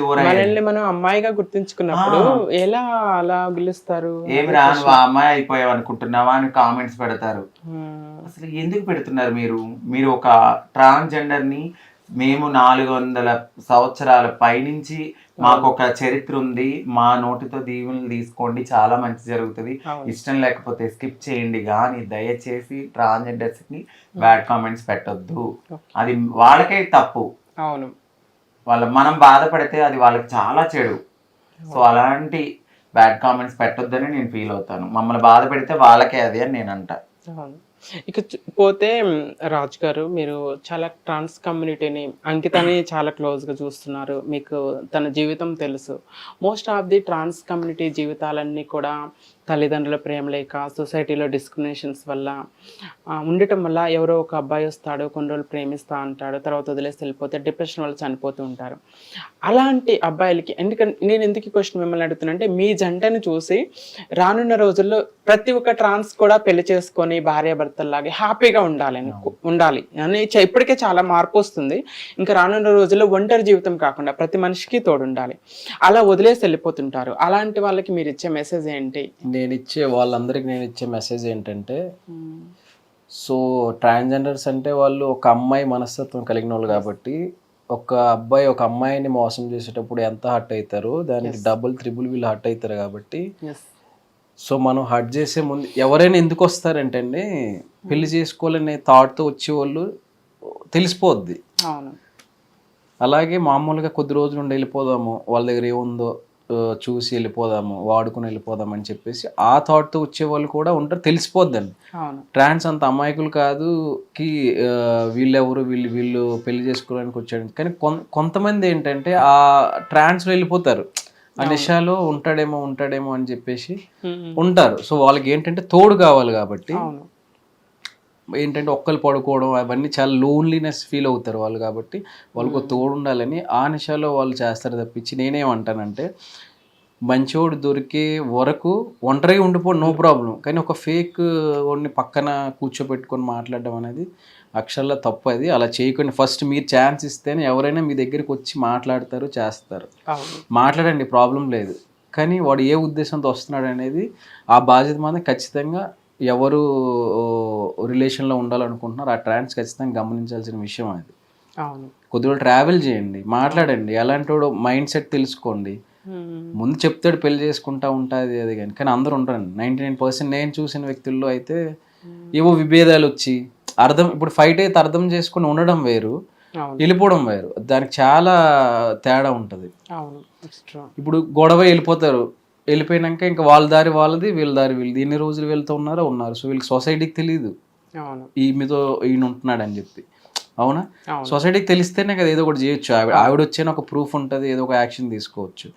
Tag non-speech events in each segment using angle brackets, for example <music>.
మనల్ని మనం అమ్మాయిగా గుర్తించుకున్నప్పుడు ఎలా అలా పిలుస్తారు ఏమి రా నువ్వు ఆ అమ్మాయి అయిపోయావు అనుకుంటున్నావా అని కామెంట్స్ పెడతారు. అసలు ఎందుకు పెడుతున్నారు మీరు? మీరు ఒక ట్రాన్స్జెండర్ని మేము నాలుగు వందల సంవత్సరాల పైనుంచి మాకు ఒక చరిత్ర ఉంది. మా నోటితో దీవెనలు తీసుకోండి. చాలా మంచి జరుగుతుంది. ఇష్టం లేకపోతే స్కిప్ చేయండి. కానీ దయచేసి ట్రాన్స్జెండర్స్కి బ్యాడ్ కామెంట్స్ పెట్టొద్దు అది వాళ్ళకే తప్పు. అవును. వాళ్ళ మనం బాధపడితే అది వాళ్ళకి చాలా చెడు. సో అలాంటి బ్యాడ్ కామెంట్స్ పెట్టొద్దని నేను ఫీల్ అవుతాను. మమ్మల్ని బాధ పెడితే వాళ్ళకే అది అని నేను అంట అవును. ఇక పోతే రాజు గారు మీరు చాలా ట్రాన్స్ కమ్యూనిటీని అంకితని <clears throat> చాలా క్లోజ్గా చూస్తున్నారు. మీకు తన జీవితం తెలుసు. Most of the trans community జీవితాలన్నీ కూడా తల్లిదండ్రుల ప్రేమ లేక సొసైటీలో డిస్క్రిమినేషన్స్ వల్ల ఉండటం వల్ల ఎవరో ఒక అబ్బాయి వస్తాడు కొన్ని రోజులు ప్రేమిస్తా అంటాడు తర్వాత వదిలేసి వెళ్ళిపోతే డిప్రెషన్ వల్ల చనిపోతూ ఉంటారు. అలాంటి అబ్బాయిలకి ఎందుకంటే నేను ఎందుకు క్వశ్చన్ మిమ్మల్ని అడుగుతున్నానంటే మీ జంటను చూసి రానున్న రోజుల్లో ప్రతి ఒక్క ట్రాన్స్ కూడా పెళ్ళి చేసుకొని భార్యాభర్తల్లాగే హ్యాపీగా ఉండాలి ఉండాలి అని ఇప్పటికే చాలా మార్పు వస్తుంది. ఇంకా రానున్న రోజుల్లో ఒంటరి జీవితం కాకుండా ప్రతి మనిషికి తోడు ఉండాలి అలా వదిలేసి వెళ్ళిపోతుంటారు. అలాంటి వాళ్ళకి మీరు ఇచ్చే మెసేజ్ ఏంటి? నేను ఇచ్చే వాళ్ళందరికీ నేను ఇచ్చే మెసేజ్ ఏంటంటే సో ట్రాన్స్జెండర్స్ అంటే వాళ్ళు ఒక అమ్మాయి మనస్తత్వం కలిగిన వాళ్ళు కాబట్టి ఒక అబ్బాయి ఒక అమ్మాయిని మోసం చేసేటప్పుడు ఎంత హర్ట్ అవుతారో దానికి డబుల్ త్రిబుల్ వీళ్ళు హర్ట్ అవుతారు కాబట్టి సో మనం హర్ట్ చేసే ముందు ఎవరైనా ఎందుకు వస్తారంటే అండి పెళ్ళి చేసుకోవాలనే థాట్తో వచ్చేవాళ్ళు తెలిసిపోద్ది. అవును. అలాగే మామూలుగా కొద్ది రోజులు ఉండి వెళ్ళిపోదాము వాళ్ళ దగ్గర ఏముందో చూసి వెళ్ళిపోదాము వాడుకుని వెళ్ళిపోదాం అని చెప్పేసి ఆ థాట్తో వచ్చే వాళ్ళు కూడా ఉంటారు తెలిసిపోద్దండి. ట్రాన్స్ అంత అమాయకులు కాదు కి వీళ్ళెవరు వీళ్ళు వీళ్ళు పెళ్ళి చేసుకోవడానికి వచ్చాడు కానీ కొన్- కొంతమంది ఏంటంటే ఆ ట్రాన్స్లో వెళ్ళిపోతారు. ఆ నిషాలో ఉంటాడేమో ఉంటాడేమో అని చెప్పేసి. ఉంటారు. సో వాళ్ళకి ఏంటంటే తోడు కావాలి కాబట్టి ఏంటంటే ఒక్కరు పడుకోవడం అవన్నీ చాలా లోన్లీనెస్ ఫీల్ అవుతారు వాళ్ళు కాబట్టి వాళ్ళకు తోడు ఉండాలని ఆ నిషాలో వాళ్ళు చేస్తారు తప్పించి నేనేమంటానంటే మంచోడు దొరికే వరకు ఒంటరిగా ఉండిపోవడం నో ప్రాబ్లం. కానీ ఒక ఫేక్ వాడిని పక్కన కూర్చోబెట్టుకొని మాట్లాడడం అనేది అక్షరాల తప్పు అది. అలా చేయకుండా. ఫస్ట్ మీరు ఛాన్స్ ఇస్తేనే ఎవరైనా మీ దగ్గరికి వచ్చి మాట్లాడతారు చేస్తారు. మాట్లాడండి ప్రాబ్లం లేదు. కానీ వాడు ఏ ఉద్దేశంతో వస్తున్నాడు అనేది ఆ బాధ్యత మాత్రం ఖచ్చితంగా ఎవరు రిలేషన్లో ఉండాలనుకుంటున్నారో ఆ ట్రాన్స్ ఖచ్చితంగా గమనించాల్సిన విషయం అది. కొద్దిగా ట్రావెల్ చేయండి మాట్లాడండి. ఎలాంటి వాడు మైండ్ సెట్ తెలుసుకోండి. ముందు చెప్తాడు పెళ్ళి చేసుకుంటా ఉంటుంది అది కానీ కానీ అందరూ ఉంటారు నైంటీ నైన్ పర్సెంట్ నేను చూసిన వ్యక్తుల్లో అయితే ఏవో విభేదాలు వచ్చి అర్థం ఇప్పుడు ఫైట్ అయితే అర్థం చేసుకుని ఉండడం వేరు వెళ్ళిపోవడం వేరు. దానికి చాలా తేడా ఉంటుంది. ఇప్పుడు గొడవ వెళ్ళిపోతారు. వెళ్ళిపోయినాక ఇంకా వాళ్ళ దారి వాళ్ళది వీళ్ళ దారి వీళ్ళది. ఎన్ని రోజులు వెళ్తూ ఉన్నారో ఉన్నారు. సో వీళ్ళకి సొసైటీకి తెలియదు ఈ మీతో ఈయన ఉంటున్నాడు అని చెప్పి. అవునా? సొసైటీకి తెలిస్తేనే కదా ఏదో ఒకటి చేయొచ్చు. ఆవిడ ఆవిడ వచ్చేన ఒక ప్రూఫ్ ఉంటుంది ఏదో ఒక యాక్షన్ తీసుకోవచ్చు.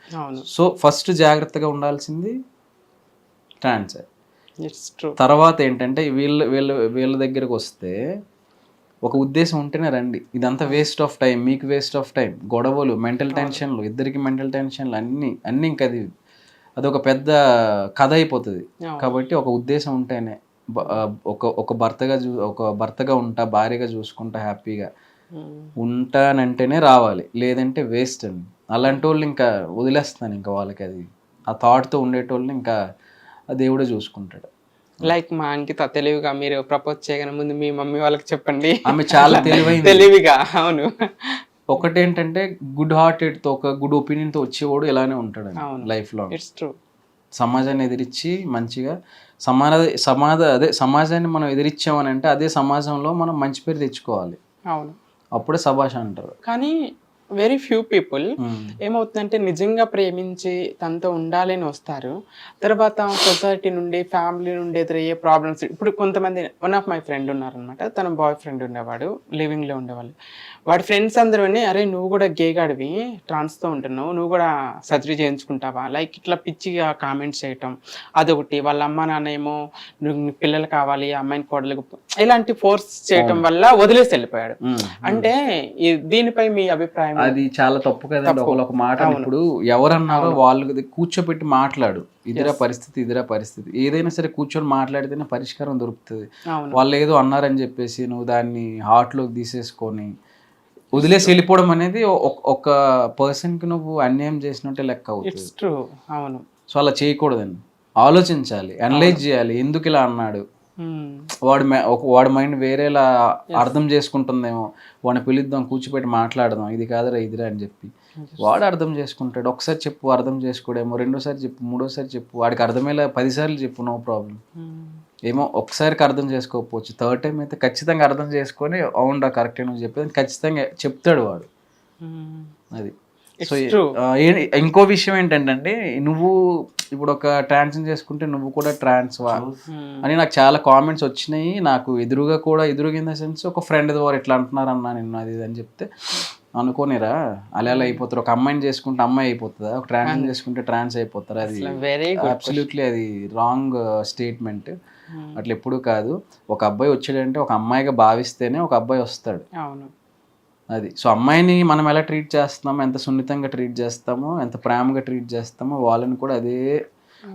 సో ఫస్ట్ జాగ్రత్తగా ఉండాల్సింది ట్రాన్స్ ఇట్స్ ట్రూ తర్వాత ఏంటంటే వీళ్ళ వీళ్ళ వీళ్ళ దగ్గరకు వస్తే ఒక ఉద్దేశం ఉంటేనే రండి. ఇదంతా వేస్ట్ ఆఫ్ టైం మీకు వేస్ట్ ఆఫ్ టైం గొడవలు మెంటల్ టెన్షన్లు ఇద్దరికి మెంటల్ టెన్షన్లు అన్నీ అన్నీ ఇంకా అది అదొక పెద్ద కథ అయిపోతుంది. కాబట్టి ఒక ఉద్దేశం ఉంటేనే ఒక ఒక భర్తగా చూ ఒక భర్తగా ఉంటా భార్యగా చూసుకుంటా హ్యాపీగా ఉంటానంటేనే రావాలి. లేదంటే వేస్ట్ అండి అలాంటి వాళ్ళు ఇంకా వదిలేస్తాను ఇంకా వాళ్ళకి అది. ఆ థాట్తో ఉండేటోళ్ళని ఇంకా దేవుడే చూసుకుంటాడు. లైక్ మా అంకిత తెలివిగా మీరు ప్రపోజ్ చేయగానే ముందు మీ మమ్మీ వాళ్ళకి చెప్పండి. ఆమె చాలా తెలివైంది. తెలివిగా అవును. ఒకటేంటంటే గుడ్ హార్టెడ్తో ఒక గుడ్ ఒపీనియన్తో వచ్చేవాడు ఇలానే ఉంటాడు. లైఫ్లో ఇట్స్ ట్రూ సమాజాన్ని ఎదిరించి మంచిగా సమాన సమాజ అదే సమాజాన్ని మనం ఎదిరించామని అంటే అదే సమాజంలో మనం మంచి పేరు తెచ్చుకోవాలి. అవును. అప్పుడే సభాష అంటారు. కానీ వెరీ ఫ్యూ పీపుల్. ఏమవుతుందంటే నిజంగా ప్రేమించి తనతో ఉండాలి అని వస్తారు. తర్వాత సొసైటీ నుండి ఫ్యామిలీ నుండి ఎదురయ్యే ప్రాబ్లమ్స్ ఇప్పుడు కొంతమంది వన్ ఆఫ్ మై ఫ్రెండ్ ఉన్నారనమాట తన బాయ్ ఫ్రెండ్ ఉండేవాడు లివింగ్లో ఉండేవాళ్ళు. వాడి ఫ్రెండ్స్ అందరూ అరే నువ్వు కూడా గేగాడివి ట్రాన్స్తో ఉంటున్నావు నువ్వు కూడా సర్జరీ చేయించుకుంటావా? లైక్ ఇట్లా పిచ్చిగా కామెంట్స్ చేయటం. అదొకటి. వాళ్ళ అమ్మ నాన్న ఏమో పిల్లలు కావాలి అమ్మాయిని కోడలకు ఇలాంటి ఫోర్స్ చేయటం వల్ల వదిలేసి వెళ్ళిపోయాడు. అంటే దీనిపై మీ అభిప్రాయం అది చాలా తప్పు ఒకళ్ళు ఒక మాట ఇప్పుడు ఎవరన్నారో వాళ్ళు కూర్చోబెట్టి మాట్లాడు. ఇదిరా పరిస్థితి ఇదిరా పరిస్థితి. ఏదైనా సరే కూర్చొని మాట్లాడితేనే పరిష్కారం దొరుకుతుంది. వాళ్ళు ఏదో అన్నారని చెప్పేసి నువ్వు దాన్ని హార్ట్లోకి తీసేసుకొని వదిలేసి వెళ్ళిపోవడం అనేది ఒక- పర్సన్కి నువ్వు అన్యాయం చేసినట్టే లెక్క అవుతుంది. ఇట్స్ ట్రూ అవును. సో అలా చేయకూడదండి ఆలోచించాలి అనలైజ్ చేయాలి. ఎందుకు ఇలా అన్నాడు. వాడి వాడి మైండ్ వేరేలా అర్థం చేసుకుంటుందేమో. వాడిని పిలుద్దాం కూర్చోపెట్టి మాట్లాడదాం. ఇది కాదురా ఇదిరా అని చెప్పి. వాడు అర్థం చేసుకుంటాడు. ఒకసారి చెప్పు అర్థం చేసుకోడేమో. రెండోసారి చెప్పు మూడోసారి చెప్పు. వాడికి అర్థమయ్యేలా పదిసార్లు చెప్పు నో ప్రాబ్లం. ఏమో ఒకసారికి అర్థం చేసుకోకపోవచ్చు. థర్డ్ టైం అయితే ఖచ్చితంగా అర్థం చేసుకొని అవునరా కరెక్టే నువ్వు చెప్పేది ఖచ్చితంగా చెప్తాడు వాడు. Hmm. అది. సో. ఇంకో విషయం ఏంటంటే నువ్వు ఇప్పుడు ఒక ట్రాన్స్ఫర్ చేసుకుంటే నువ్వు కూడా ట్రాన్స్ వా? Hmm. అని నాకు చాలా కామెంట్స్ వచ్చినాయి. నాకు ఎదురుగా కూడా ఎదురుగా ఇన్ ద సెన్స్ ఒక ఫ్రెండ్ ద్వారా ఇట్లా అంటున్నారు అన్నా నిన్ను అది ఇది అని చెప్తే అనుకోనిరా. అలా అలా అయిపోతారు. ఒక అమ్మాయిని చేసుకుంటే అమ్మాయి అయిపోతుందా? ఒక ట్రాన్స్ చేసుకుంటే ట్రాన్స్ అయిపోతారు? అది వెరీ గుడ్ అబ్సల్యూట్లీ అది రాంగ్ స్టేట్మెంట్ అట్లా ఎప్పుడు కాదు. ఒక అబ్బాయి వచ్చాడంటే ఒక అమ్మాయిగా భావిస్తేనే ఒక అబ్బాయి వస్తాడు. అవును. అది. సో అమ్మాయిని మనం ఎలా ట్రీట్ చేస్తామో ఎంత సున్నితంగా ట్రీట్ చేస్తామో ఎంత ప్రేమగా ట్రీట్ చేస్తామో వాళ్ళని కూడా అదే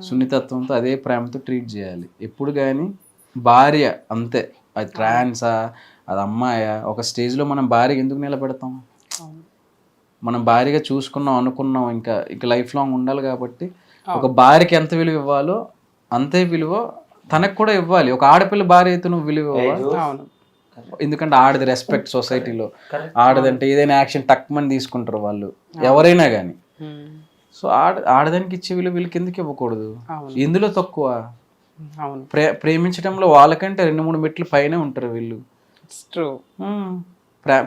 సున్నితత్వంతో అదే ప్రేమతో ట్రీట్ చేయాలి. ఎప్పుడు కానీ భార్య అంతే. అది ట్రాన్సా అది అమ్మాయా ఒక స్టేజ్లో మనం భార్య ఎందుకు నిలబెడతాం? మనం భార్యగా చూసుకున్నాం అనుకున్నాం ఇంకా ఇంకా లైఫ్ లాంగ్ ఉండాలి కాబట్టి ఒక భార్యకి ఎంత విలువ ఇవ్వాలో అంతే విలువ తనకు కూడా ఇవ్వాలి. ఒక ఆడపిల్ల భార్య అయితే నువ్వు విలువ అవును. ఎందుకంటే ఆడది రెస్పెక్ట్ సొసైటీలో ఆడదంటే ఏదైనా యాక్షన్ తక్కువని తీసుకుంటారు వాళ్ళు. ఎవరైనా కానీ. సో ఆడ ఆడదానికి ఇచ్చే విలువ వీళ్ళకి ఎందుకు ఇవ్వకూడదు? అవును. ఎందులో తక్కువ? అవును. ప్రే ప్రేమించడంలో వాళ్ళకంటే రెండు మూడు మెట్లు పైనే ఉంటారు వీళ్ళు.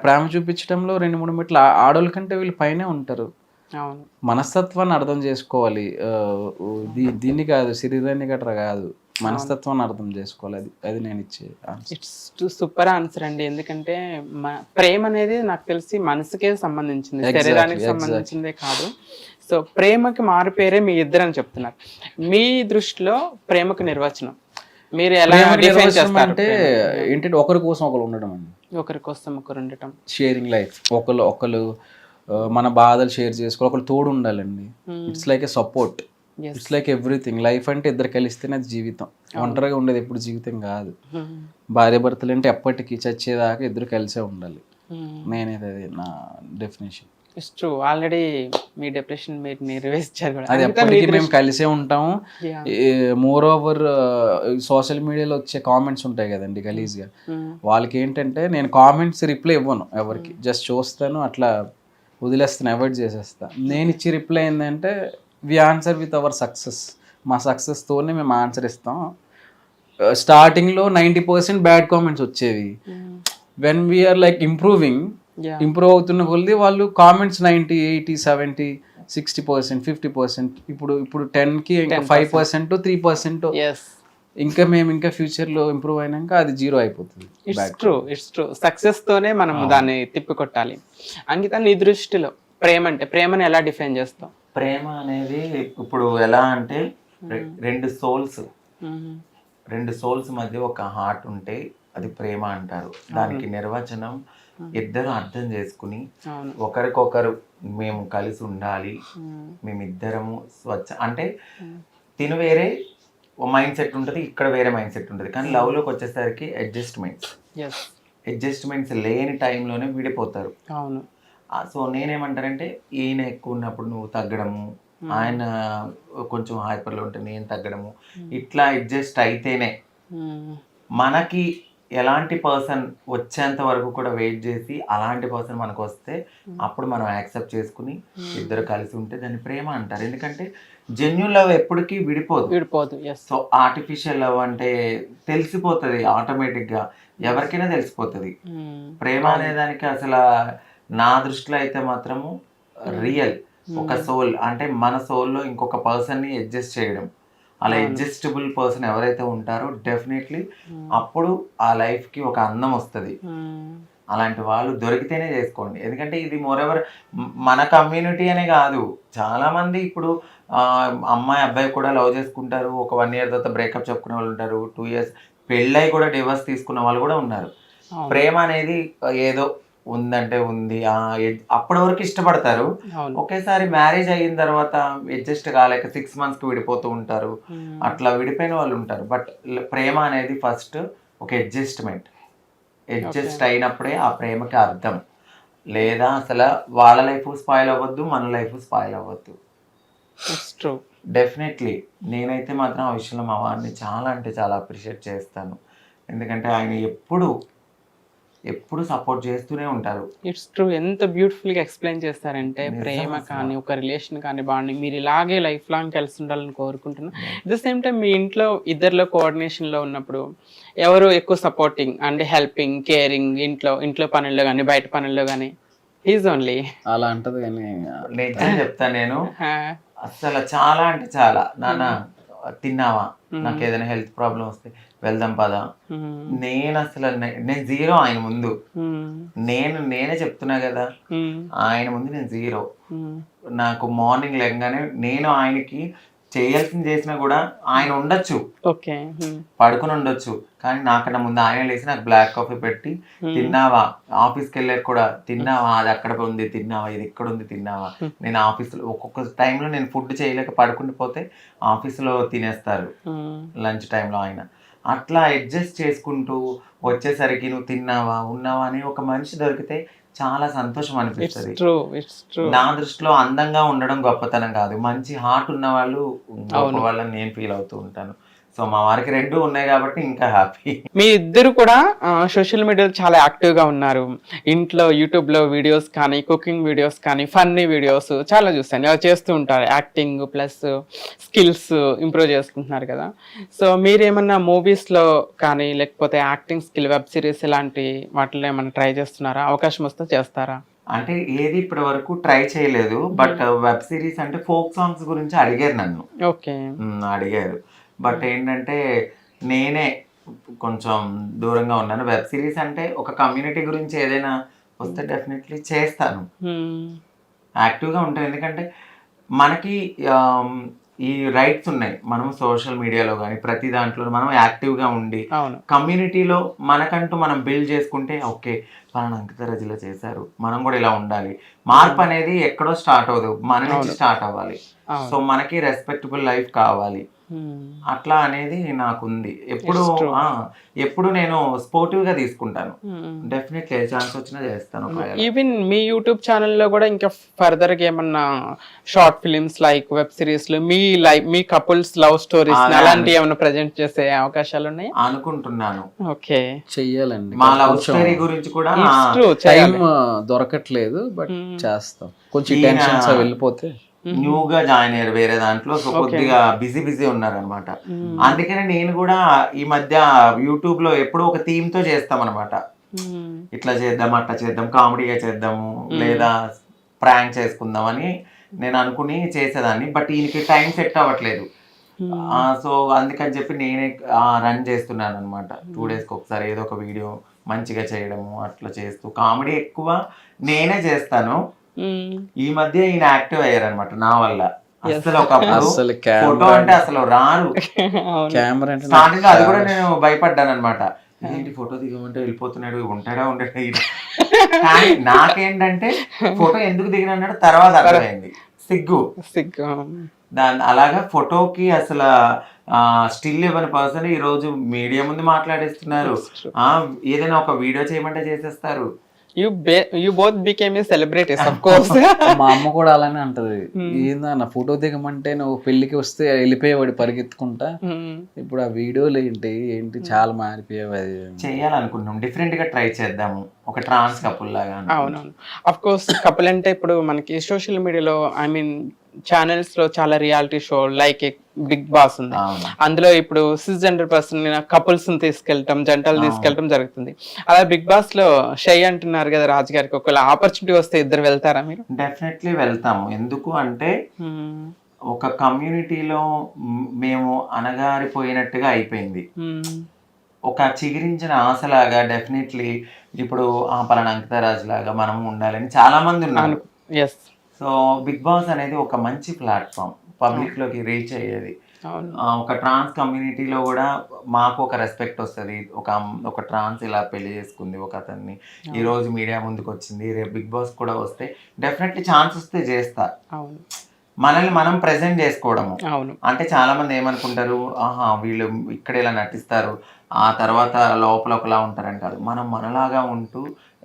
ప్రేమ చూపించడంలో రెండు మూడు మెట్లు ఆడోళ్ళ కంటే వీళ్ళు పైనే ఉంటారు. మనస్తత్వాన్ని అర్థం చేసుకోవాలి. దీన్ని కాదు శరీరాన్ని గట్రా కాదు. మనస్తత్వాన్ని అర్థం చేసుకోవాలి. అది అది నేను ఇచ్చే. ఇట్స్ సూపర్ ఆన్సర్ అండి. ఎందుకంటే ప్రేమ అనేది నాకు తెలిసి మనసుకే సంబంధించింది. శరీరానికి. సంబంధించిందే కాదు. సో ప్రేమకి మారు పేరే మీ ఇద్దరు అని చెప్తున్నారు. మీ దృష్టిలో ప్రేమకు నిర్వచనం. మీరు ఎలా డిఫైన్ నిర్వచనం చేస్తారు అంటే ఏంటంటే ఒకరి కోసం ఒకరు ఉండడం అండి. ఒకరి కోసం ఒకరు ఉండటం. షేరింగ్ లైఫ్ ఒకళ్ళు ఆ, మన బాధలు షేర్ చేసుకోవాలి. ఒకళ్ళు తోడు ఉండాలండి. It's like a support. It's like everything life అంటే ఇద్దరు కలిస్తేనే అది జీవితం. ఒంటరిగా ఉండేది ఎప్పుడు జీవితం కాదు. భార్య భర్తలు అంటే ఎప్పటికీ చచ్చేదాకా ఇద్దరు కలిసే ఉండాలి. నేనేది అది నా డెఫినేషన్ ట్రూ ఆల్రెడీ మీ డిప్రెషన్ మీరు నెరవేర్చారు అది ఎప్పటికీ మేము కలిసే ఉంటాము. మోర్ ఓవర్ సోషల్ మీడియాలో వచ్చే కామెంట్స్ ఉంటాయి కదండి గలీజ్గా. Hmm. వాళ్ళకి ఏంటంటే నేను కామెంట్స్ రిప్లై ఇవ్వను ఎవరికి. జస్ట్ చూస్తాను అట్లా వదిలేస్తాను అవాయిడ్ చేసేస్తా నేను ఇచ్చి రిప్లై ఏంటంటే we answer with our success మా సక్సెస్తోనే మేము ఆన్సర్ ఇస్తాం స్టార్టింగ్లో నైంటీ పర్సెంట్ బ్యాడ్ కామెంట్స్ వచ్చేవి. When we're like improving. Improve అవుతున్న కొద్ది వాళ్ళు comments ninety eighty seventy sixty percent fifty percent ఇప్పుడు ఇప్పుడు టెన్కి ఇంకా ఫైవ్ పర్సెంట్ త్రీ పర్సెంట్. ఇంకా మేము ఇంకా ఫ్యూచర్లో ఇంప్రూవ్ అయినాక అది జీరో అయిపోతుంది. It's true it's true success తోనే మనం దాన్ని తిప్పికొట్టాలి. అంకిత నీ దృష్టిలో ప్రేమ అంటే ప్రేమని ఎలా డిఫైన్ చేస్తాం ప్రేమ అనేది ఇప్పుడు ఎలా అంటే రె- రెండు సోల్స్ రెండు సోల్స్ మధ్య ఒక హార్ట్ ఉంటే అది ప్రేమ అంటారు. దానికి నిర్వచనం ఇద్దరు అర్థం చేసుకుని ఒకరికొకరు మేము కలిసి ఉండాలి. మేమిద్దరము స్వచ్ఛ అంటే తిను వేరే మైండ్ సెట్ ఉంటుంది ఇక్కడ వేరే మైండ్ సెట్ ఉంటుంది. కానీ లవ్లోకి వచ్చేసరికి అడ్జస్ట్మెంట్స్ అడ్జస్ట్మెంట్స్ లేని టైంలోనే విడిపోతారు. అవును. సో నేనేమంటానంటే ఈయన ఎక్కువ ఉన్నప్పుడు నువ్వు తగ్గడము ఆయన కొంచెం హైపర్లో ఉంటే నేను తగ్గడము ఇట్లా అడ్జస్ట్ అయితేనే Hmm. మనకి ఎలాంటి పర్సన్ వచ్చేంత వరకు కూడా వెయిట్ చేసి అలాంటి పర్సన్ మనకు వస్తే అప్పుడు మనం యాక్సెప్ట్ చేసుకుని ఇద్దరు కలిసి ఉంటే దాన్ని ప్రేమ అంటారు. ఎందుకంటే జెన్యున్ లవ్ ఎప్పటికీ విడిపోదు. విడిపోదు. సో ఆర్టిఫిషియల్ లవ్ అంటే తెలిసిపోతుంది ఆటోమేటిక్గా ఎవరికైనా తెలిసిపోతుంది. ప్రేమ అనే దానికి అసలు నా దృష్టిలో అయితే మాత్రము రియల్ ఒక సోల్ అంటే మన సోల్లో ఇంకొక పర్సన్ని అడ్జస్ట్ చేయడం. అలా అడ్జస్టబుల్ పర్సన్ ఎవరైతే ఉంటారో డెఫినెట్లీ అప్పుడు ఆ లైఫ్కి ఒక అందం వస్తుంది. అలాంటి వాళ్ళు దొరికితేనే చేసుకోండి. ఎందుకంటే ఇది మోరెవర్ మన కమ్యూనిటీ అనే కాదు. చాలా మంది ఇప్పుడు అమ్మాయి అబ్బాయి కూడా లవ్ చేసుకుంటారు. ఒక వన్ ఇయర్ తర్వాత బ్రేకప్ చెప్పుకునే వాళ్ళు ఉంటారు. టూ ఇయర్స్ పెళ్ళై కూడా డివర్స్ తీసుకున్న వాళ్ళు కూడా ఉన్నారు. ప్రేమ అనేది ఏదో ఉందంటే ఉంది. అప్పటి వరకు ఇష్టపడతారు. ఒకేసారి మ్యారేజ్ అయిన తర్వాత అడ్జస్ట్ కాలేక సిక్స్ మంత్స్కి విడిపోతూ ఉంటారు. అట్లా విడిపోయిన వాళ్ళు ఉంటారు. బట్ ప్రేమ అనేది ఫస్ట్ ఒక అడ్జస్ట్మెంట్. అడ్జస్ట్ అయినప్పుడే ఆ ప్రేమకి అర్థం. లేదా అసలు వాళ్ళ లైఫ్ స్పాయిల్ అవ్వద్దు మన లైఫ్ స్పాయిల్ అవ్వద్దు. డెఫినెట్లీ. నేనైతే మాత్రం ఆ విషయంలో మా వాడిని చాలా అంటే చాలా అప్రిషియేట్ చేస్తాను. ఎందుకంటే ఆయన ఎప్పుడు ఎప్పుడు సపోర్ట్ చేస్తూనే ఉంటారు. ఇట్స్ ట్రూ ఎంత బ్యూటిఫుల్గా ఎక్స్ప్లెయిన్ చేస్తారంటే ప్రేమ. కానీ ఒక రిలేషన్ కానీ బాండింగ్ మీరు ఇలాగే లైఫ్ లాంగ్ కలిసి ఉండాలని కోరుకుంటున్నాను అట్ ద సేమ్ టైం మీ ఇంట్లో ఇద్దరిలో కోఆర్డినేషన్లో ఉన్నప్పుడు ఎవరు ఎక్కువ సపోర్టింగ్ అంటే హెల్పింగ్ కేరింగ్ ఇంట్లో ఇంట్లో పనుల్లో కానీ బయట పనుల్లో కానీ? ఈజ్ ఓన్లీ అలా అంటది కానీ నిజం చెప్తాను నేను. అసలు చాలా అంటే చాలా. నాన్న తిన్నావా? నాకు ఏదైనా హెల్త్ ప్రాబ్లం వస్తే వెళ్దాం పదా. నేను అసలు నేను జీరో ఆయన ముందు. నేను నేనే చెప్తున్నా కదా. ఆయన ముందు నేను జీరో. నాకు మార్నింగ్ లేకగానే నేను ఆయనకి చేయాల్సింది చేసినా కూడా ఆయన ఉండొచ్చు. ఓకే. పడుకుని ఉండొచ్చు. కానీ నాకన్నా ముందు ఆయన లేచి నాకు బ్లాక్ కాఫీ పెట్టి తిన్నావా? ఆఫీస్కి వెళ్ళాక కూడా తిన్నావా? అది అక్కడ ఉంది తిన్నావా? ఇది ఇక్కడ ఉంది తిన్నావా? నేను ఆఫీస్లో ఒక్కొక్క టైంలో నేను ఫుడ్ చేయలేక పడుకుంటూ పోతే ఆఫీస్లో తినేస్తారు. లంచ్ టైంలో ఆయన. అట్లా అడ్జస్ట్ చేసుకుంటూ వచ్చేసరికి నువ్వు తిన్నావా ఉన్నావా అని ఒక మనిషి దొరికితే చాలా సంతోషం అనిపిస్తుంది. నా దృష్టిలో అందంగా ఉండడం గొప్పతనం కాదు. మంచి హార్ట్ ఉన్న వాళ్ళు గొప్ప వాళ్ళని నేను ఫీల్ అవుతూ ఉంటాను. సో మా వారికి రెండు ఉన్నాయి కాబట్టి ఇంకా హ్యాపీ మీ ఇద్దరు కూడా సోషల్ మీడియాలో చాలా యాక్టివ్గా ఉన్నారు. ఇంట్లో యూట్యూబ్లో వీడియోస్ కానీ కుకింగ్ వీడియోస్ కానీ ఫన్నీ వీడియోస్ చాలా చూస్తాను. చేస్తూ ఉంటారు. యాక్టింగ్ ప్లస్ స్కిల్స్ ఇంప్రూవ్ చేసుకుంటున్నారు కదా. సో మీరేమన్నా మూవీస్లో కానీ లేకపోతే యాక్టింగ్ స్కిల్ వెబ్ సిరీస్ ఇలాంటి వాటిలో ఏమన్నా ట్రై చేస్తున్నారా? అవకాశం వస్తే చేస్తారా? అంటే ఏది ఇప్పటి వరకు ట్రై చేయలేదు బట్ వెబ్ సిరీస్ అంటే ఫోక్ సాంగ్స్ గురించి అడిగారు నన్ను. ఓకే మ్మ్, అడిగారు. బట్ ఏంటంటే నేనే కొంచెం దూరంగా ఉన్నాను. వెబ్ సిరీస్ అంటే ఒక కమ్యూనిటీ గురించి ఏదైనా వస్తే డెఫినెట్లీ చేస్తాను. యాక్టివ్గా ఉంటాను. ఎందుకంటే మనకి ఈ రైట్స్ ఉన్నాయి. మనం సోషల్ మీడియాలో కానీ ప్రతి దాంట్లో మనం యాక్టివ్గా ఉండి కమ్యూనిటీలో మనకంటూ మనం బిల్డ్ చేసుకుంటే ఓకే పలానా అంకిత రజిలో చేశారు. మనం కూడా ఇలా ఉండాలి. మార్పు అనేది ఎక్కడో స్టార్ట్ అవ్వదు. మన నుంచి స్టార్ట్ అవ్వాలి. సో మనకి రెస్పెక్టబుల్ లైఫ్ కావాలి. Hmm. అట్లా అనేది నాకుంది. ఎప్పుడు ఎప్పుడు నేను స్పోర్టివ్గా తీసుకుంటాను. Hmm. డెఫినెట్లీ ఏ ఛాన్స్ వచ్చినా చేస్తాను. ఈవెన్ మీ యూట్యూబ్ ఛానల్లో కూడా ఇంకా ఫర్దర్గా ఏమన్నా షార్ట్ ఫిలిమ్స్ లైక్ వెబ్ సిరీస్లో మీ లైఫ్ మీ కపుల్స్ లవ్ స్టోరీస్ అలా అలాంటివి ఏమైనా ప్రజెంట్ చేసే అవకాశాలు ఉన్నాయి? అనుకుంటున్నాను. ఓకే చెయ్యాలండి. మా లవ్ స్టోరీ గురించి కూడా టైం దొరకట్లేదు బట్ చేస్తాం. కొంచెం టెన్షన్స్ వెళ్ళిపోతే న్యూ గా జాయిన్ అయ్యారు వేరే దాంట్లో సో కొద్దిగా బిజీ బిజీ ఉన్నారు అనమాట అందుకనే నేను కూడా ఈ మధ్య యూట్యూబ్లో ఎప్పుడో ఒక థీమ్తో చేస్తాం అనమాట ఇట్లా చేద్దాం అట్లా చేద్దాం కామెడీగా చేద్దాము లేదా ప్రాంక్ చేసుకుందాం అని నేను అనుకుని చేసేదాన్ని బట్ ఈయనకి టైం సెట్ అవ్వట్లేదు. సో అందుకని చెప్పి నేనే రన్ చేస్తున్నాను అనమాట టూ డేస్కి ఒకసారి ఏదో ఒక వీడియో మంచిగా చేయడము అట్లా చేస్తూ కామెడీ ఎక్కువ నేనే చేస్తాను. ఈ మధ్య ఈయన యాక్టివ్ అయ్యారనమాట నా వల్ల. అసలు అసలు ఫోటో అంటే అసలు కెమెరా అంటే నాకు స్టార్టింగ్ అది కూడా నేను భయపడ్డాను అనమాట ఏంటి ఫోటో దిగమంటే వెళ్ళిపోతున్నాడు ఉంటాడా ఉండడా? కానీ నాకేంటంటే ఫోటో ఎందుకు దిగిన అన్నాడు తర్వాత అర్థమైంది. సిగ్గు. సిగ్గు దాని అలాగా ఫోటోకి అసలు స్టిల్ ఇవ్వని పర్సన్ ఈ రోజు మీడియా ముందు మాట్లాడేస్తున్నారు. ఆ ఏదైనా ఒక వీడియో చేయమంటే చేసేస్తారు. You you both became a celebrities of course మా అమ్మ కూడా అలానే అంటది. ఏందన్న ఫోటో దిగమంటే నువ్వు పెళ్ళికి వస్తే వెళ్ళిపోయేవాడు పరిగెత్తుకుంటా. ఇప్పుడు ఆ వీడియోలు ఏంటి ఏంటి చాలా మారిపోయావు అది. చేయాలనుకుంటున్నాం. డిఫరెంట్గా ట్రై చేద్దాము. ఒక ట్రాన్స్ కపుల్ లాగా. అవునవును. అఫ్ కోర్స్ కపుల్ అంటే ఇప్పుడు మనకి సోషల్ మీడియాలో ఐ మీన్ ఛానల్స్లో చాలా reality show like Bigg Boss ఉంది. అందులో ఇప్పుడు సిస్ జెండర్ పర్సన్ కపుల్స్ తీసుకెళ్ళటం జంటలు తీసుకెళ్ళటం జరుగుతుంది. అలా బిగ్ బాస్లో షై అంటున్నారు కదా రాజు గారికి ఒకవేళ ఆపర్చునిటీ వస్తే ఇద్దరు వెళ్తారా మీరు? డెఫినెట్లీ వెళ్తాము. ఎందుకు అంటే ఒక కమ్యూనిటీలో మేము అణగారిపోయినట్టుగా అయిపోయింది. ఒక చిగురించిన ఆశలాగా డెఫినెట్లీ ఇప్పుడు ఆ పలానా అంకితరాజు లాగా మనం ఉండాలని చాలా మంది ఉన్నారు సో బిగ్ బాస్ అనేది ఒక మంచి ప్లాట్ఫామ్ పబ్లిక్లోకి రీచ్ అయ్యేది. ఒక ట్రాన్స్ కమ్యూనిటీలో కూడా మాకు ఒక రెస్పెక్ట్ వస్తుంది. ఒక ఒక ట్రాన్స్ ఇలా పెళ్ళి చేసుకుంది ఒక అతన్ని. ఈ రోజు మీడియా ముందుకు వచ్చింది రేపు బిగ్ బాస్ కూడా వస్తే డెఫినెట్లీ ఛాన్స్ వస్తే చేస్తా. మనల్ని మనం ప్రెజెంట్ చేసుకోవడము. అంటే చాలా మంది ఏమనుకుంటారు? ఆహా వీళ్ళు ఇక్కడ ఇలా నటిస్తారు. ఆ తర్వాత లోపల ఒకలా ఉంటారని కాదు. మనం మనలాగా ఉంటూ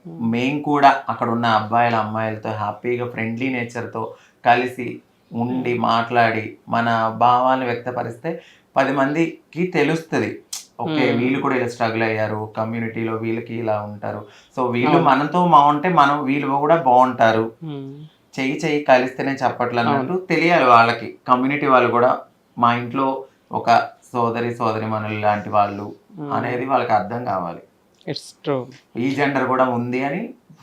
మేము కూడా అక్కడ ఉన్న అబ్బాయిల అమ్మాయిలతో హ్యాపీగా ఫ్రెండ్లీ నేచర్తో కలిసి ఉండి మాట్లాడి మన భావాలను వ్యక్తపరిస్తే పది మందికి తెలుస్తుంది. Okay Hmm. వీళ్ళు కూడా ఇలా స్ట్రగుల్ అయ్యారు కమ్యూనిటీలో వీళ్ళకి ఇలా ఉంటారు. సో వీళ్ళు మనతో బాగుంటే మనం వీళ్ళు కూడా బాగుంటారు. ఉమ్. చెయ్యి చెయ్యి కలిస్తేనే చప్పట్లు అన్నట్టు తెలియాలి వాళ్ళకి. కమ్యూనిటీ వాళ్ళు కూడా మా ఇంట్లో ఒక సోదరి సోదరి మనులు లాంటి వాళ్ళు అనేది వాళ్ళకి అర్థం కావాలి. ఇట్స్ ట్రూ ఈ జెండర్ కూడా ఉంది అని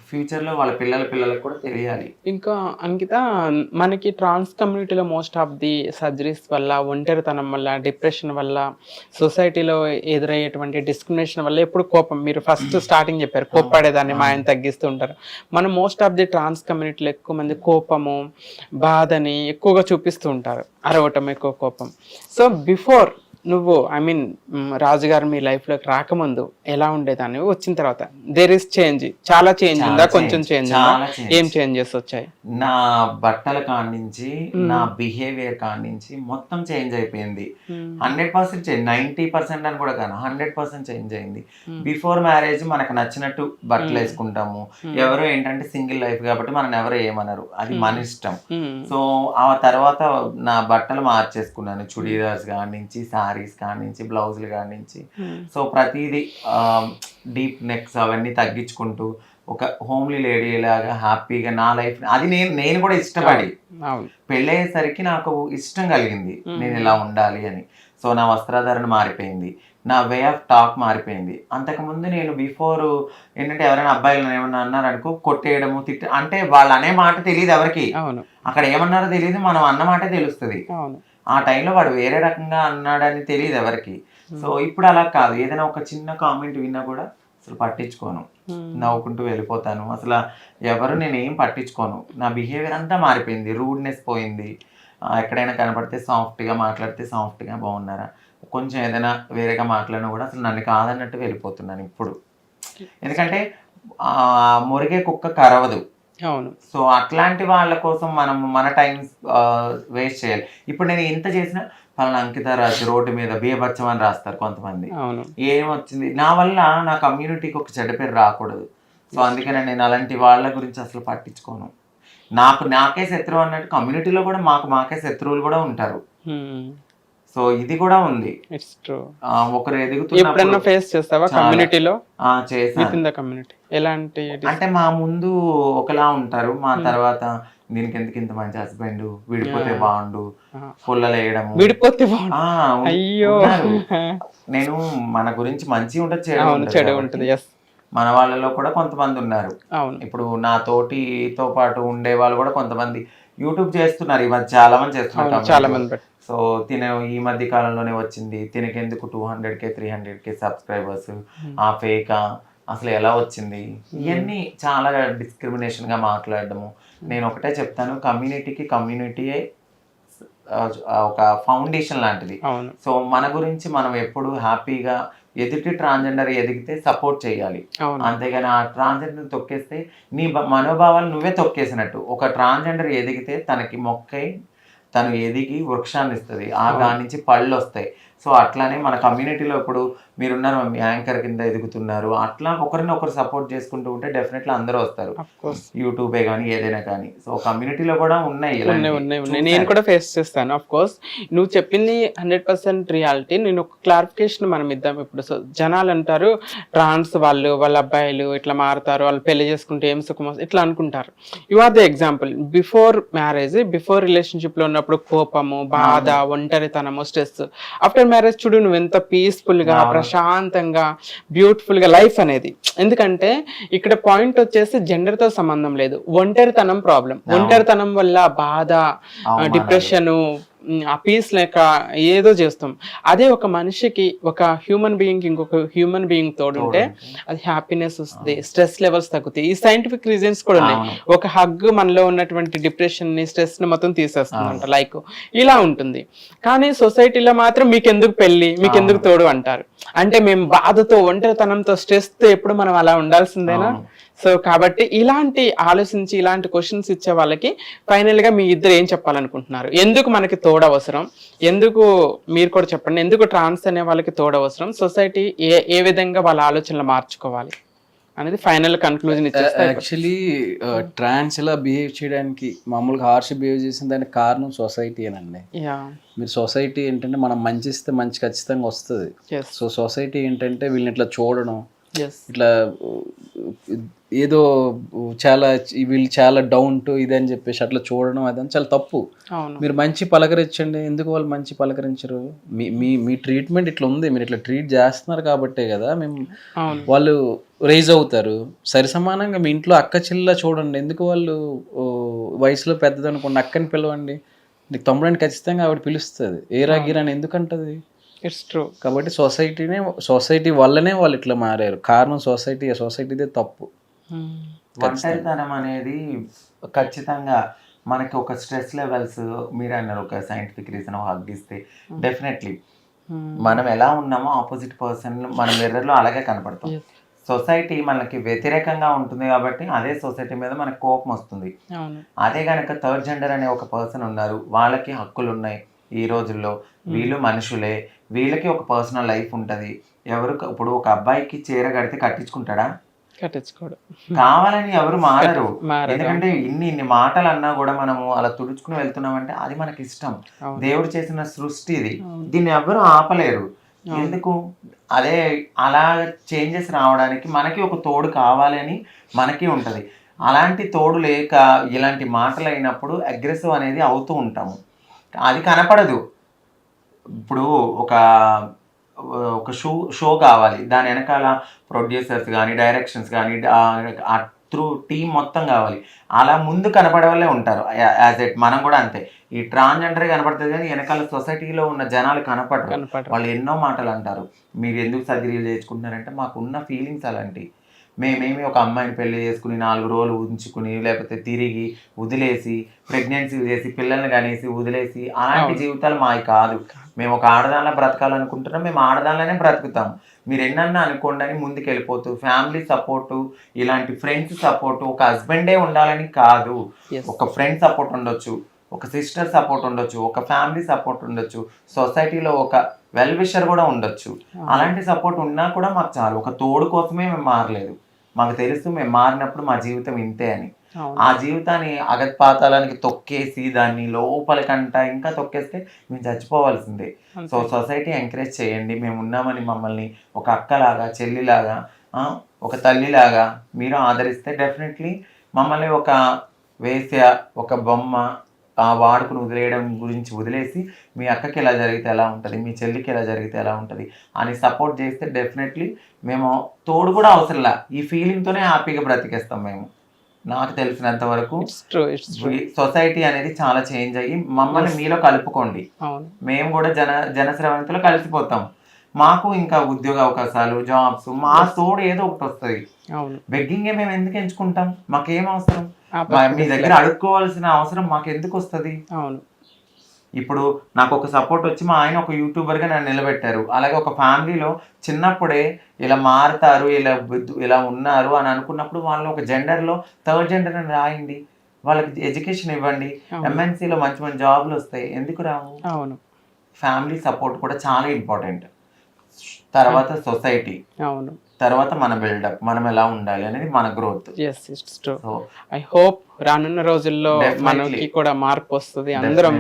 ఫ్యూచర్లో వాళ్ళ పిల్లల పిల్లలకు కూడా తెలియాలి. ఇంకా అంకిత మనకి ట్రాన్స్ కమ్యూనిటీలో మోస్ట్ ఆఫ్ ది సర్జరీస్ వల్ల ఒంటరితనం వల్ల డిప్రెషన్ వల్ల సొసైటీలో ఎదురయ్యేటువంటి డిస్క్రిమినేషన్ వల్ల ఎప్పుడు కోపం. మీరు ఫస్ట్ స్టార్టింగ్ చెప్పారు కోప్పడేదాన్ని మా ఆయన తగ్గిస్తూ ఉంటారు మనం మోస్ట్ ఆఫ్ ది ట్రాన్స్ కమ్యూనిటీలో ఎక్కువ మంది కోపము బాధని ఎక్కువగా చూపిస్తూ ఉంటారు అరవటం ఎక్కువ కోపం. సో బిఫోర్ నువ్వు ఐ మీన్ రాజుగారు మీ లైఫ్లోకి రాకముందు ఎలా ఉండేదాన్ని? వచ్చిన తర్వాత. దేర్ ఇస్ చేంజ్ చాలా చేంజ్ ఉందా? కొంచెం చేంజ్. ఏం చేంజెస్ వచ్చాయి? నా బట్టల కాడి నుంచి నా బిహేవియర్ కాడి నుంచి మొత్తం చేంజ్ అయిపోయింది. Hundred percent change ninety percent అని కూడా కాదు. హండ్రెడ్ పర్సెంట్ చేంజ్ అయింది. బిఫోర్ మ్యారేజ్ మనకు నచ్చినట్టు బట్టలు వేసుకుంటాము. ఎవరు ఏంటంటే సింగిల్ లైఫ్ కాబట్టి మనం ఎవరు ఏమనరు. అది మన ఇష్టం. సో ఆ తర్వాత నా బట్టలు మార్చేసుకున్నాను. చుడీదార్స్ కాడి నుంచి సారీస్ కాడి నుంచి బ్లౌజులు కాడి నుంచి సో ప్రతిదీ డీప్ నెక్స్ అవన్నీ తగ్గించుకుంటూ ఒక హోమ్లీ లేడీ లాగా హ్యాపీగా నా లైఫ్ అది నేను నేను కూడా ఇష్టపడి పెళ్ళయ్యేసరికి నాకు ఇష్టం కలిగింది. నేను ఇలా ఉండాలి అని. సో నా వస్త్రధారణ మారిపోయింది. నా వే ఆఫ్ టాక్ మారిపోయింది. అంతకుముందు నేను బిఫోర్ ఏంటంటే ఎవరైనా అబ్బాయిలు ఏమన్నా అన్నారనుకో కొట్టేయడము తిట్ట అంటే వాళ్ళు అనే మాట తెలియదు ఎవరికి. అక్కడ ఏమన్నారో తెలియదు మనం అన్న మాటే తెలుస్తుంది. ఆ టైంలో వాడు వేరే రకంగా అన్నాడని తెలియదు ఎవరికి. సో ఇప్పుడు అలా కాదు. ఏదైనా ఒక చిన్న కామెంట్ విన్నా కూడా అసలు పట్టించుకోను. నవ్వుకుంటూ వెళ్ళిపోతాను. అసలు ఎవరు నేను ఏం పట్టించుకోను. నా బిహేవియర్ అంతా మారిపోయింది. రూడ్నెస్ పోయింది. ఎక్కడైనా కనపడితే సాఫ్ట్గా మాట్లాడితే సాఫ్ట్గా బాగున్నారా? కొంచెం ఏదైనా వేరేగా మాట్లాడినా కూడా అసలు నన్ను కాదన్నట్టు వెళ్ళిపోతున్నాను ఇప్పుడు. ఎందుకంటే ఆ, మురిగే కుక్క కరవదు. అవును. సో అట్లాంటి వాళ్ళ కోసం మనం మన టైం వేస్ట్ చేయాలి. ఇప్పుడు నేను ఎంత చేసినా పలానా అంకిత రాజు రోడ్డు మీద బీభత్సం అని రాస్తారు కొంతమంది. ఏమొచ్చింది? నా వల్ల నా కమ్యూనిటీకి ఒక చెడ్డ పేరు రాకూడదు. సో అందుకనే నేను అలాంటి వాళ్ళ గురించి అసలు పట్టించుకోను. నాకు నాకే శత్రువు అన్నట్టు కమ్యూనిటీలో కూడా మాకు మాకే శత్రువులు కూడా ఉంటారు. సో ఇది కూడా ఉంది. ఇట్స్ ట్రూ ఒకరు ఎప్పుడన్నా ఎదుగుతున్నప్పుడు ఫేస్ చేస్తావా చాలా. కమ్యూనిటీలో ఆ, చేశాను. విత్ ఇన్ ద కమ్యూనిటీ ఎలాంటి అంటే మా ముందు ఒకలా ఉంటారు. మా తర్వాత దీనికి ఎందుకు ఇంత మంచి హస్బెండ్ విడిపోతే ఆ. బాగుండు. పుల్లలు వేయడము విడిపోతే ఆ, ఉన్- అయ్యో. ఉన్నారు. <laughs> నేను మన గురించి మంచి ఉంటుంది చెడు అవును ఉంటుంది చెడు కాబట్టి ఉంటుంది. ఎస్ మన వాళ్ళలో కూడా కొంతమంది ఉన్నారు. అవును. ఇప్పుడు నా తోటితో పాటు ఉండే వాళ్ళు కూడా కొంతమంది యూట్యూబ్ చేస్తున్నారు. ఈ మధ్య చాలా మంది చేస్తున్నారు అవును చాలా మంది సో తిన ఈ మధ్య కాలంలోనే వచ్చింది. తినకి ఎందుకు two hundred K three hundred K subscribers ఆ ఫేకా? అసలు ఎలా వచ్చింది? ఇవన్నీ చాలా డిస్క్రిమినేషన్గా మాట్లాడడము నేను ఒకటే చెప్తాను కమ్యూనిటీకి కమ్యూనిటీయే ఒక ఫౌండేషన్ లాంటిది. సో మన గురించి మనం ఎప్పుడు హ్యాపీగా ఎదుటి ట్రాన్స్జెండర్ ఎదిగితే సపోర్ట్ చేయాలి. అంతేగాని ఆ ట్రాన్స్జెండర్ తొక్కేస్తే నీ మనోభావాలు నువ్వే తొక్కేసినట్టు. ఒక ట్రాన్స్జెండర్ ఎదిగితే తనకి మొక్కై తను ఎదిగి వృక్షాన్ని ఇస్తుంది. ఆ దాని నుంచి పళ్ళు వస్తాయి సో అట్లానే మన కమ్యూనిటీలో ఇప్పుడు మీరున్నారు మీ యాంకర్ కింద ఎదుగుతున్నారు? అట్లా ఒకరిని ఒకరు సపోర్ట్ చేసుకుంటూ ఉంటే డెఫినెట్లీ అందరూ వస్తారు. యూట్యూబే కానీ ఏదైనా కానీ. సో కమ్యూనిటీలో కూడా ఉన్నాయి నేను. కూడా ఫేస్ చేస్తాను అఫ్ కోర్స్ నువ్వు చెప్పింది హండ్రెడ్ పర్సెంట్ రియాలిటీ నేను ఒక క్లారిఫికేషన్ మనం ఇద్దాం ఇప్పుడు. సో జనాలు అంటారు ట్రాన్స్ వాళ్ళు వాళ్ళ అబ్బాయిలు ఇట్లా మారుతారు వాళ్ళు పెళ్ళి చేసుకుంటే ఏం సుఖం ఇట్లా అనుకుంటారు. You are the example before marriage before రిలేషన్షిప్లో ఉన్నప్పుడు కోపము బాధ ఒంటరితనము స్ట్రెస్ ఆఫ్టర్ మ్యారేజ్ చూడు నువ్వు ఎంత పీస్ఫుల్గా. ప్రశాంతంగా బ్యూటిఫుల్గా లైఫ్ అనేది ఎందుకంటే ఇక్కడ పాయింట్ వచ్చేసి జెండర్తో సంబంధం లేదు ఒంటరితనం ప్రాబ్లం. ఒంటరితనం వల్ల బాధ. డిప్రెషన్ ఆ పీస్ లేక ఏదో చేస్తాం. అదే ఒక మనిషికి ఒక హ్యూమన్ బీయింగ్ ఇంకొక హ్యూమన్ బీయింగ్ తోడుంటే అది హ్యాపీనెస్ వస్తుంది స్ట్రెస్ లెవెల్స్ తగ్గుతాయి. ఈ సైంటిఫిక్ రీజన్స్ కూడా ఉన్నాయి. ఒక హగ్ మనలో ఉన్నటువంటి డిప్రెషన్ని స్ట్రెస్ని మొత్తం తీసేస్తుందంట లైక్ ఇలా ఉంటుంది. కానీ సొసైటీలో మాత్రం మీకు ఎందుకు పెళ్ళి మీకు ఎందుకు తోడు అంటారు. అంటే మేము బాధతో ఒంటరితనంతో స్ట్రెస్తో ఎప్పుడు మనం అలా ఉండాల్సిందేనా. సో కాబట్టి ఇలాంటి ఆలోచించి ఇలాంటి క్వశ్చన్స్ ఇచ్చే వాళ్ళకి ఫైనల్గా మీ ఇద్దరు ఏం చెప్పాలనుకుంటున్నారు? ఎందుకు మనకి తోడు అవసరం? ఎందుకు మీరు కూడా చెప్పండి. ఎందుకు ట్రాన్స్ అనే వాళ్ళకి తోడు అవసరం? సొసైటీ ఏ ఏ విధంగా వాళ్ళ ఆలోచనలు మార్చుకోవాలి? అనేది ఫైనల్ కన్క్లూజన్ యాక్చువల్లీ ట్రాన్స్ ఇలా బిహేవ్ చేయడానికి మామూలుగా హార్ష్ బిహేవ్ చేసిన దానికి కారణం సొసైటీ అనండి యా మీరు సొసైటీ ఏంటంటే మనం మంచి ఇస్తే మంచి ఖచ్చితంగా వస్తుంది. సో సొసైటీ ఏంటంటే వీళ్ళని ఇట్లా చూడడం ఇట్లా ఏదో చాలా వీళ్ళు చాలా డౌన్ టు ఇదని చెప్పేసి అట్లా చూడడం అదని చాలా తప్పు. మీరు మంచి పలకరించండి. ఎందుకు వాళ్ళు మంచి పలకరించరు? మీ మీ మీ ట్రీట్మెంట్ ఇట్లా ఉంది. మీరు ఇట్లా ట్రీట్ చేస్తున్నారు కాబట్టే కదా మేము వాళ్ళు రైజ్ అవుతారు. సరి సమానంగా మీ ఇంట్లో అక్క చెల్లెలా చూడండి. ఎందుకు వాళ్ళు వయసులో పెద్దదనుకోండి అక్కని పిలవండి. నీకు తమ్ముడని ఖచ్చితంగా ఆవిడ పిలుస్తుంది. ఏ రాగిరని ఎందుకంటది? ఇట్స్ ట్రూ కాబట్టి సొసైటీనే సొసైటీ వల్లనే వాళ్ళు ఇట్లా మారారు. కారణం సొసైటీ సొసైటీదే తప్పు. ఒంటరితనం అనేది ఖచ్చితంగా మనకి ఒక స్ట్రెస్ లెవెల్స్ మీరు అన్నారు ఒక సైంటిఫిక్ రీజన్ హగ్ ఇస్తే డెఫినెట్లీ మనం ఎలా ఉన్నామో ఆపోజిట్ పర్సన్ మన మిర్రర్లో అలాగే కనపడతాం. సొసైటీ మనకి వ్యతిరేకంగా ఉంటుంది కాబట్టి అదే సొసైటీ మీద మనకు కోపం వస్తుంది. అదే కనుక థర్డ్ జెండర్ అనే ఒక పర్సన్ ఉన్నారు వాళ్ళకి హక్కులు ఉన్నాయి ఈ రోజుల్లో. వీళ్ళు మనుషులే వీళ్ళకి ఒక పర్సనల్ లైఫ్ ఉంటుంది. ఎవరు ఇప్పుడు ఒక అబ్బాయికి చీర కడితే కట్టించుకుంటాడా? కావాలని ఎవరు మారరు. <laughs> ఎందుకంటే ఇన్ని ఇన్ని మాటలు అన్నా కూడా మనము అలా తుడుచుకుని వెళ్తున్నామంటే అది మనకి ఇష్టం. దేవుడు చేసిన సృష్టి ఇది. దీన్ని ఎవరు ఆపలేరు. ఎందుకు? అదే అలా చేంజెస్ రావడానికి మనకి ఒక తోడు కావాలి అని మనకి ఉంటది. అలాంటి తోడు లేక ఇలాంటి మాటలు అయినప్పుడు అగ్రెసివ్ అనేది అవుతూ ఉంటాము. అది కనపడదు. ఇప్పుడు ఒక ఒక షో షో కావాలి. దాని వెనకాల ప్రొడ్యూసర్స్ కానీ డైరెక్షన్స్ కానీ ఆ త్రూ టీం మొత్తం కావాలి. అలా ముందు కనపడే ఉంటారు. యాజ్ ఎట్ మనం కూడా అంతే. ఈ ట్రాన్స్జెండర్ కనపడుతుంది కానీ వెనకాల సొసైటీలో ఉన్న జనాలు కనపడరు. వాళ్ళు ఎన్నో మాటలు అంటారు. మీరు ఎందుకు సర్జరీలు చేసుకుంటున్నారంటే మాకున్న ఫీలింగ్స్ అలాంటి మేమేమి ఒక అమ్మాయిని పెళ్ళి చేసుకుని నాలుగు రోజులు ఉంచుకుని లేకపోతే తిరిగి వదిలేసి ప్రెగ్నెన్సీ చేసి పిల్లల్ని కనేసి వదిలేసి అలాంటి జీవితాలు మావి కాదు. మేము ఒక ఆడదానిలా బ్రతకాలనుకుంటున్నాం మేము ఆడదానిలానే బ్రతుకుతాం. మీరు ఎన్నన్నా అనుకోండి అని ముందుకు వెళ్ళిపోతూ ఫ్యామిలీ సపోర్టు ఇలాంటి ఫ్రెండ్స్ సపోర్టు ఒక హస్బెండే ఉండాలని కాదు. ఒక ఫ్రెండ్ సపోర్ట్ ఉండొచ్చు ఒక సిస్టర్ సపోర్ట్ ఉండొచ్చు ఒక ఫ్యామిలీ సపోర్ట్ ఉండొచ్చు సొసైటీలో ఒక వెల్ విషర్ కూడా ఉండొచ్చు. అలాంటి సపోర్ట్ ఉన్నా కూడా మాకు చాలు ఒక తోడు కోసమే మేము మారలేదు. మాకు తెలుసు మేము మారినప్పుడు మా జీవితం ఇంతే అని. ఆ జీవితాన్ని అగత్పాతాలానికి తొక్కేసి దాన్ని లోపలికంట ఇంకా తొక్కేస్తే మేము చచ్చిపోవాల్సిందే. సో సొసైటీ ఎంకరేజ్ చేయండి. మేము ఉన్నామని మమ్మల్ని ఒక అక్కలాగా చెల్లిలాగా ఒక తల్లిలాగా మీరు ఆదరిస్తే డెఫినెట్లీ మమ్మల్ని ఒక వేశ్య ఒక బొమ్మ ఆ వాడుకుని వదిలేయడం గురించి వదిలేసి మీ అక్కకి ఎలా జరిగితే ఎలా ఉంటుంది మీ చెల్లికి ఎలా జరిగితే ఎలా ఉంటుంది అని సపోర్ట్ చేస్తే డెఫినెట్లీ మేము తోడు కూడా అవసరంలా ఈ ఫీలింగ్తోనే హ్యాపీగా బ్రతికేస్తాం మేము. నాకు తెలిసినంత వరకు సొసైటీ అనేది చాలా చేంజ్ అయ్యి మమ్మల్ని మీలో కలుపుకోండి. మేము కూడా జన జనశ్రవంతిలో కలిసిపోతాం. మాకు ఇంకా ఉద్యోగ అవకాశాలు జాబ్స్ మా తోడు ఏదో ఒకటి వస్తుంది. బెగ్గింగ్ మేము ఎందుకు ఎంచుకుంటాం? మాకేం అవసరం? మా- దగ్గర అడుక్కోవాల్సిన అవసరం మాకు ఎందుకు వస్తుంది? అవును. ఇప్పుడు నాకు ఒక సపోర్ట్ వచ్చి మా ఆయన ఒక యూట్యూబర్గా నన్ను నిలబెట్టారు. అలాగే ఒక ఫ్యామిలీలో చిన్నప్పుడే ఇలా మారుతారు ఇలా ఇలా ఉన్నారు అని అనుకున్నప్పుడు వాళ్ళు ఒక gender లో థర్డ్ జెండర్ అని రాయండి. వాళ్ళకి ఎడ్యుకేషన్ ఇవ్వండి. అవును. MNC లో మంచి మంచి జాబ్లు వస్తాయి. ఎందుకు రావు? అవును. ఫ్యామిలీ సపోర్ట్ కూడా చాలా ఇంపార్టెంట్ తర్వాత సొసైటీ అవును. తర్వాత మన బిల్డప్ మనం ఎలా ఉండాలి అనేది మన గ్రోత్ ఐ హోప్ రానున్న రోజుల్లో. మనకి కూడా మార్పు వస్తుంది. అందరం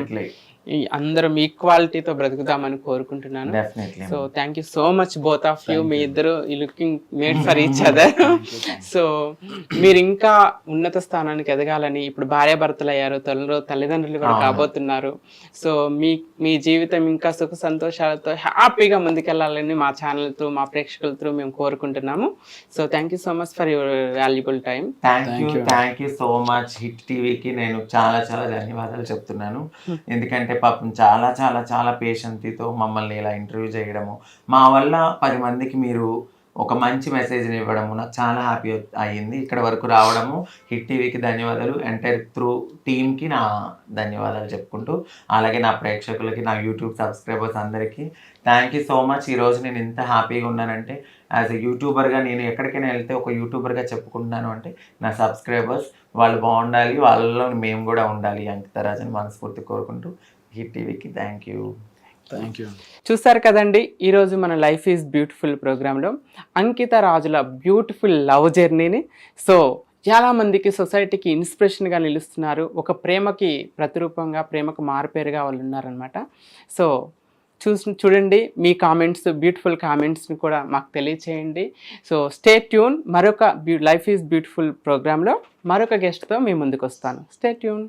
ఈ అందరం ఈక్వాలిటీతో బ్రతుకుదామని కోరుకుంటున్నాను. Definitely so thank you so much both of you మీ ఇద్దరు ఈ looking made for each other so మీరు ఇంకా ఉన్నత స్థానానికి ఎదగాలని ఇప్పుడు భార్యాభర్తలు అయ్యారు త్వరలో తల్లిదండ్రులు కూడా. కాబోతున్నారు. సో మీ మీ జీవితం ఇంకా సుఖ సంతోషాలతో హ్యాపీగా ముందుకెళ్ళాలని మా ఛానల్ త్రూ మా ప్రేక్షకుల త్రూ మేము కోరుకుంటున్నాము. So thank you so much for your valuable time thank you. Thank so much Hit టీవీకి నేను చాలా చాలా ధన్యవాదాలు చెప్తున్నాను. ఎందుకంటే పాపం చాలా చాలా చాలా పేషెంట్తో మమ్మల్ని ఇలా ఇంటర్వ్యూ చేయడము. మా వల్ల పది మందికి మీరు ఒక మంచి మెసేజ్ని ఇవ్వడము నాకు చాలా హ్యాపీ అయ్యింది. ఇక్కడ వరకు రావడము. హిట్ టీవీకి ధన్యవాదాలు. ఎంటైర్ త్రూ టీమ్కి నా ధన్యవాదాలు చెప్పుకుంటూ అలాగే నా ప్రేక్షకులకి నా యూట్యూబ్ సబ్స్క్రైబర్స్ అందరికీ థ్యాంక్ యూ సో మచ్ ఈరోజు నేను ఇంత హ్యాపీగా ఉన్నానంటే యాజ్ ఎ యూట్యూబర్గా నేను ఎక్కడికైనా వెళ్తే ఒక యూట్యూబర్గా చెప్పుకుంటున్నాను అంటే నా సబ్స్క్రైబర్స్ వాళ్ళు బాగుండాలి వాళ్ళలో మేము కూడా ఉండాలి అంకితరాజని మనస్ఫూర్తి కోరుకుంటూ హిట్ టీవీకి థ్యాంక్ యూ థ్యాంక్ యూ చూస్తారు కదండి ఈరోజు మన లైఫ్ ఈజ్ బ్యూటిఫుల్ ప్రోగ్రాంలో అంకిత రాజుల బ్యూటిఫుల్ లవ్ జర్నీని సో చాలామందికి సొసైటీకి ఇన్స్పిరేషన్గా నిలుస్తున్నారు. ఒక ప్రేమకి ప్రతిరూపంగా ప్రేమకు మారుపేరుగా వాళ్ళు ఉన్నారనమాట సో చూసి చూడండి మీ కామెంట్స్ బ్యూటిఫుల్ కామెంట్స్ని కూడా మాకు తెలియచేయండి. సో స్టే ట్యూన్ మరొక బ్యూ లైఫ్ ఈజ్ బ్యూటిఫుల్ ప్రోగ్రాంలో మరొక గెస్ట్తో మీ ముందుకు వస్తాను స్టే ట్యూన్